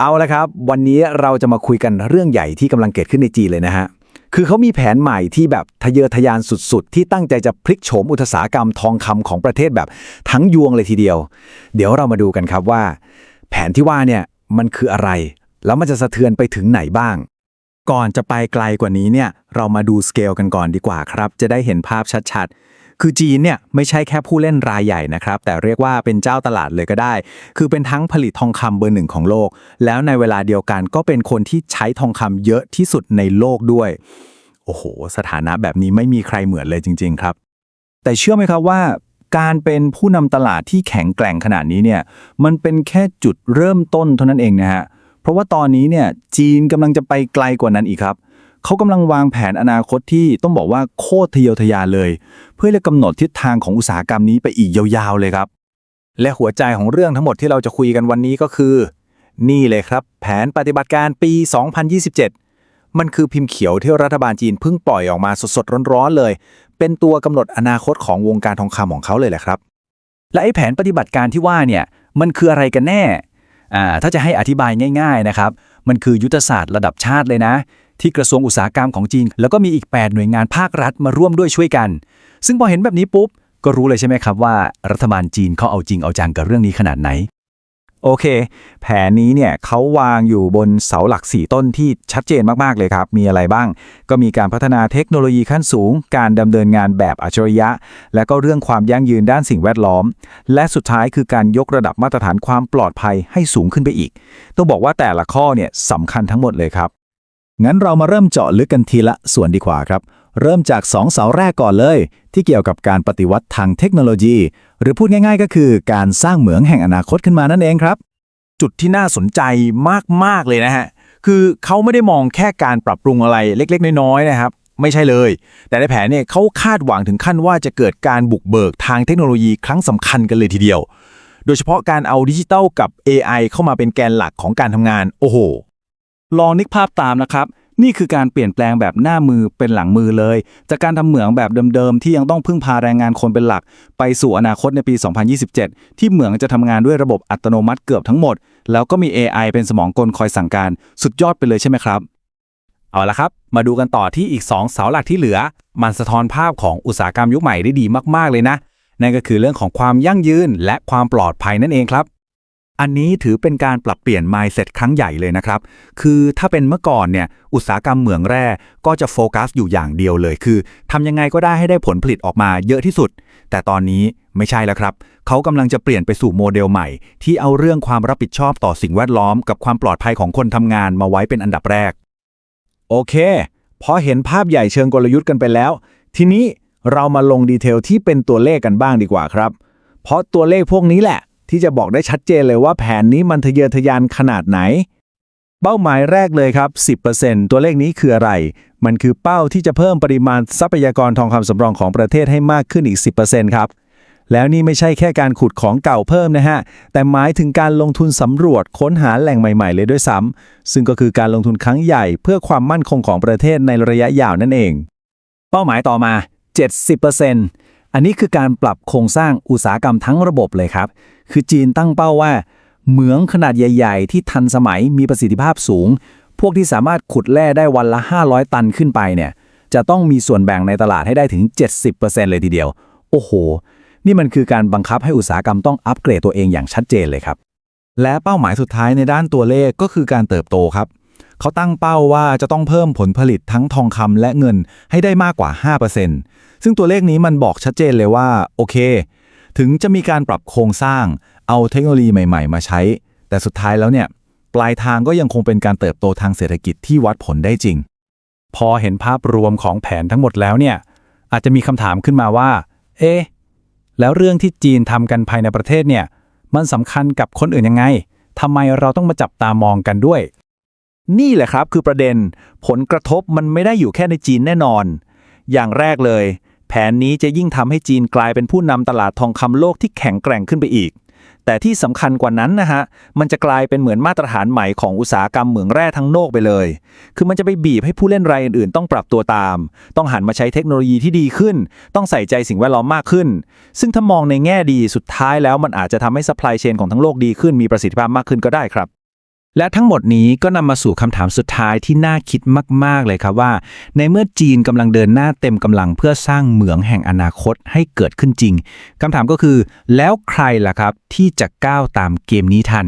เอาละครับ วันนี้เราจะมาคุยกันเรื่องใหญ่ที่กำลังเกิดขึ้นในจีนเลยนะฮะ คือเขามีแผนใหม่ที่แบบทะเยอทะยานสุดๆ ที่ตั้งใจจะพลิกโฉมอุตสาหกรรมทองคำของประเทศแบบทั้งยวงเลยทีเดียว เดี๋ยวเรามาดูกันครับว่า แผนที่ว่าเนี่ยมันคืออะไร แล้วมันจะสะเทือนไปถึงไหนบ้าง ก่อนจะไปไกลกว่านี้เนี่ยเรามาดูสเกลกันก่อนดีกว่าครับ จะได้เห็นภาพชัดๆ คือจีนเนี่ยไม่ใช่แค่ผู้เล่นรายใหญ่นะครับ แต่เรียกว่าเป็นเจ้าตลาดเลยก็ได้ คือเป็นทั้งผลิตทองคำเบอร์หนึ่งของโลก แล้วในเวลาเดียวกันก็เป็นคนที่ใช้ทองคำเยอะที่สุดในโลกด้วย โอ้โห สถานะแบบนี้ไม่มีใครเหมือนเลยจริง ๆ ครับ แต่เชื่อไหมครับว่าการเป็นผู้นำตลาดที่แข็งแกร่งขนาดนี้เนี่ย มันเป็นแค่จุดเริ่มต้นเท่านั้นเองนะฮะ เพราะว่าตอนนี้เนี่ยจีนกำลังจะไปไกลกว่านั้นอีกครับ เขากำลังวางแผนอนาคตที่ต้องบอกว่าโคตรทะเยอทะยานเลย เพื่อจะกำหนดทิศทางของอุตสาหกรรมนี้ไปอีกยาวๆเลยครับ และหัวใจของเรื่องทั้งหมดที่เราจะคุยกันวันนี้ก็คือ นี่เลยครับ แผนปฏิบัติการปี 2027 มันคือพิมพ์เขียวที่รัฐบาลจีนเพิ่งปล่อยออกมาสดๆร้อนๆเลย เป็นตัวกำหนดอนาคตของวงการทองคำของเขาเลยแหละครับ และไอ้แผนปฏิบัติการที่ว่าเนี่ยมันคืออะไรกันแน่อ่าถ้าจะให้อธิบายง่าย ๆนะครับ มันคือยุทธศาสตร์ระดับชาติเลยนะ ที่กระทรวงอุตสาหกรรมของจีน แล้วก็มีอีก 8 หน่วยงานภาครัฐมาร่วมด้วยช่วยกัน ซึ่งพอเห็นแบบนี้ปุ๊บ ก็รู้เลยใช่ไหมครับว่า รัฐบาลจีนเขาเอาจริงเอาจังกับเรื่องนี้ขนาดไหน โอเค แผนนี้เนี่ยเขาวางอยู่บนเสาหลัก 4 ต้นที่ชัดเจนมากๆเลยครับ มีอะไรบ้าง ก็มีการพัฒนาเทคโนโลยีขั้นสูง การดำเนินงานแบบอัจฉริยะ และก็เรื่องความยั่งยืนด้านสิ่งแวดล้อม และสุดท้ายคือการยกระดับมาตรฐานความปลอดภัยให้สูงขึ้นไปอีก ต้องบอกว่าแต่ละข้อเนี่ยสำคัญทั้งหมดเลยครับ งั้นเรามาเริ่มเจาะลึกกันทีละส่วนดีกว่าครับ เริ่มจาก2เสาแรกก่อนเลย ที่เกี่ยวกับการปฏิวัติทางเทคโนโลยี หรือพูดง่าย ๆ ก็คือการสร้างเหมืองแห่งอนาคตขึ้นมานั่นเองครับ จุดที่น่าสนใจมาก ๆ เลยนะฮะ คือเขาไม่ได้มองแค่การปรับปรุงอะไรเล็ก ๆ น้อยๆนะครับ ไม่ใช่เลย แต่ในแผนเนี่ยเขาคาดหวังถึงขั้นว่าจะเกิดการบุกเบิกทางเทคโนโลยีครั้งสำคัญกันเลยทีเดียว โดยเฉพาะการเอาดิจิทัลกับ AI เข้ามาเป็นแกนหลักของการทำงาน โอ้โห ลองนึกภาพตามนะครับ นี่คือการเปลี่ยนแปลงแบบหน้ามือเป็นหลังมือเลย จากการทำเหมืองแบบเดิมๆ ที่ยังต้องพึ่งพาแรงงานคนเป็นหลัก ไปสู่อนาคตในปี 2027 ที่เหมืองจะทำงานด้วยระบบอัตโนมัติเกือบทั้งหมด แล้วก็มี AI เป็นสมองกลคอยสั่งการ สุดยอดไปเลยใช่ไหมครับ เอาละครับ มาดูกันต่อที่อีก 2 เสาหลักที่เหลือ มันสะท้อนภาพของอุตสาหกรรมยุคใหม่ได้ดีมากๆเลยนะ นั่นก็คือเรื่องของความยั่งยืนและความปลอดภัยนั่นเองครับ อันนี้ถือเป็นการปรับเปลี่ยน mindset ครั้งใหญ่เลยนะครับ คือถ้าเป็นเมื่อก่อนเนี่ย อุตสาหกรรมเหมืองแร่ก็จะโฟกัสอยู่อย่างเดียวเลย คือทำยังไงก็ได้ให้ได้ผลผลิตออกมาเยอะที่สุด แต่ตอนนี้ไม่ใช่แล้วครับ เขากำลังจะเปลี่ยนไปสู่โมเดลใหม่ ที่เอาเรื่องความรับผิดชอบต่อสิ่งแวดล้อม กับความปลอดภัยของคนทำงานมาไว้เป็นอันดับแรก โอเค พอเห็นภาพใหญ่เชิงกลยุทธ์กันไปแล้ว ทีนี้เรามาลงดีเทลที่เป็นตัวเลขกันบ้างดีกว่าครับ เพราะตัวเลขพวกนี้แหละ ที่จะบอกได้ชัดเจนเลยว่าแผนนี้มันทะเยอทะยานขนาดไหน เป้าหมายแรกเลยครับ 10%ตัวเลขนี้คืออะไร มันคือเป้าที่จะเพิ่มปริมาณทรัพยากรทองคำสำรองของประเทศให้มากขึ้นอีก 10%ครับแล้วนี่ไม่ใช่แค่การขุดของเก่าเพิ่มนะฮะ แต่หมายถึงการลงทุนสำรวจค้นหาแหล่งใหม่ ๆ เลยด้วยซ้ำ ซึ่งก็คือการลงทุนครั้งใหญ่เพื่อความมั่นคงของประเทศในระยะยาวนั่นเอง เป้าหมายต่อมา 70% อันนี้คือการปรับโครงสร้างอุตสาหกรรมทั้งระบบเลยครับ คือจีนตั้งเป้าว่า เหมืองขนาดใหญ่ ๆ ที่ทันสมัยมีประสิทธิภาพสูง พวกที่สามารถขุดแร่ได้วันละ 500 ตันขึ้นไปเนี่ย จะต้องมีส่วนแบ่งในตลาดให้ได้ถึง 70%เลยทีเดียว โอ้โห นี่มันคือการบังคับให้อุตสาหกรรมต้องอัปเกรดตัวเองอย่างชัดเจนเลยครับ และเป้าหมายสุดท้ายในด้านตัวเลขก็คือการเติบโตครับ เขาตั้งเป้าว่าจะต้องเพิ่มผลผลิตทั้งทองคำและเงินให้ได้มากกว่า 5%ซึ่งตัวเลขนี้มันบอกชัดเจนเลยว่า โอเค ถึงจะมีการปรับโครงสร้าง เอาเทคโนโลยีใหม่ๆ มาใช้ แต่สุดท้ายแล้วเนี่ย ปลายทางก็ยังคงเป็นการเติบโตทางเศรษฐกิจที่วัดผลได้จริง พอเห็นภาพรวมของแผนทั้งหมดแล้วเนี่ย อาจจะมีคำถามขึ้นมาว่า เอ๊ะ แล้วเรื่องที่จีนทำกันภายในประเทศเนี่ย มันสำคัญกับคนอื่นยังไงทำไมเราต้องมาจับตามองกันด้วย นี่แหละครับคือประเด็นผลกระทบมันไม่ได้อยู่แค่ในจีนแน่นอน อย่างแรกเลย แผนนี้จะยิ่งทำให้จีนกลายเป็นผู้นำตลาดทองคำโลกที่แข็งแกร่งขึ้นไปอีก แต่ที่สำคัญกว่านั้นนะฮะ มันจะกลายเป็นเหมือนมาตรฐานใหม่ของอุตสาหกรรมเหมืองแร่ทั้งโลกไปเลย คือมันจะไปบีบให้ผู้เล่นรายอื่นๆ ต้องปรับตัวตาม ต้องหันมาใช้เทคโนโลยีที่ดีขึ้น ต้องใส่ใจสิ่งแวดล้อมมากขึ้น ซึ่งถ้ามองในแง่ดีสุดท้ายแล้วมันอาจจะทำให้ซัพพลายเชนของทั้งโลกดีขึ้นมีประสิทธิภาพมากขึ้นก็ได้ครับ และทั้งหมดนี้ก็นำมาสู่คำถามสุดท้ายที่น่าคิดมาก ๆ เลยครับว่า ในเมื่อจีนกำลังเดินหน้าเต็มกำลังเพื่อสร้างเหมืองแห่งอนาคตให้เกิดขึ้นจริงคำถามก็คือ แล้วใครล่ะครับที่จะก้าวตามเกมนี้ทัน